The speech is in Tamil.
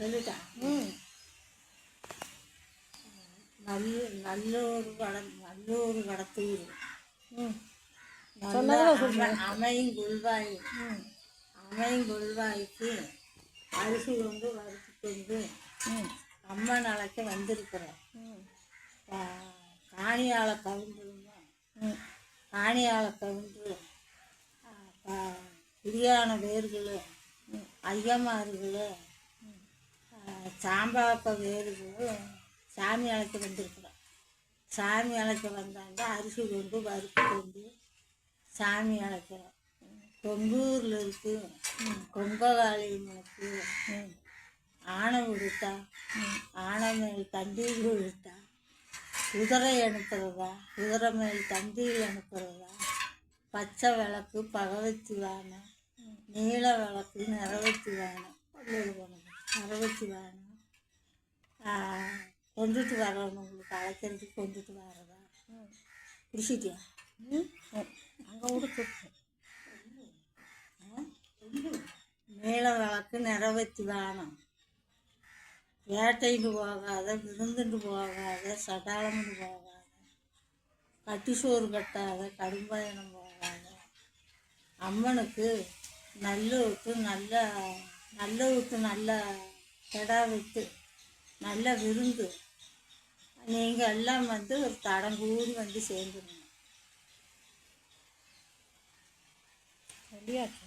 சொல்லிட்டா? ம். நல்ல நல்லூர் வட நல்லூர் வடத்தூர் ம். அமையும் குல்வாய் ம். அமையும் குல்வாய்க்கு அரிசி கொண்டு வறுத்து கொண்டு ம். அம்மன் அழைக்க வந்திருக்கிறோம் காணியால கவுண்டருமா ம். காணியால கவுண்டரு பிரியான வேர்களும் சாம்பா சாம்பாப்ப வேர்களும் சாமி அழைக்க வந்திருக்கிறோம். சாமி அழைக்க வந்தாங்க அரிசி கொண்டு வறுத்து கொண்டு சாமி அழைக்கிறோம். கொங்கூரில் இருக்குது கொங்ககாளியம்மனுக்கு இருக்குது ஆணை விடுத்தா ஆணை மேல் தண்டியில் விழுத்தா குதிரை அனுப்புகிறதா குதிரை மேல் தண்டியில் அனுப்புகிறதா பச்சை விளக்கு பகவத்தி வானம் நீல விளக்கு நிறவத்தி வானம் அழைச்சிட்டு வரணும். கொண்டுட்டு வரணும் உங்களுக்கு அழைக்கிறதுக்கு கொண்டுட்டு வரதா? பிடிச்சிட்டியா அங்கே விடுத்து மேல விளக்கு நிறைவேற்றி வேணும். வேட்டைக்கு போகாத விருந்துட்டு போகாத சடாலம்னு போகாத கட்டி சோறு கட்டாத கடும்பாயணம் போகாத. அம்மனுக்கு நல்ல விட்டு நல்ல நல்ல விட்டு நல்ல கிடா விட்டு நல்ல விருந்து. நீங்கள் எல்லாம் வந்து ஒரு தடம் கூடி வந்து சேர்ந்துருங்க. சொல்லியாச்சு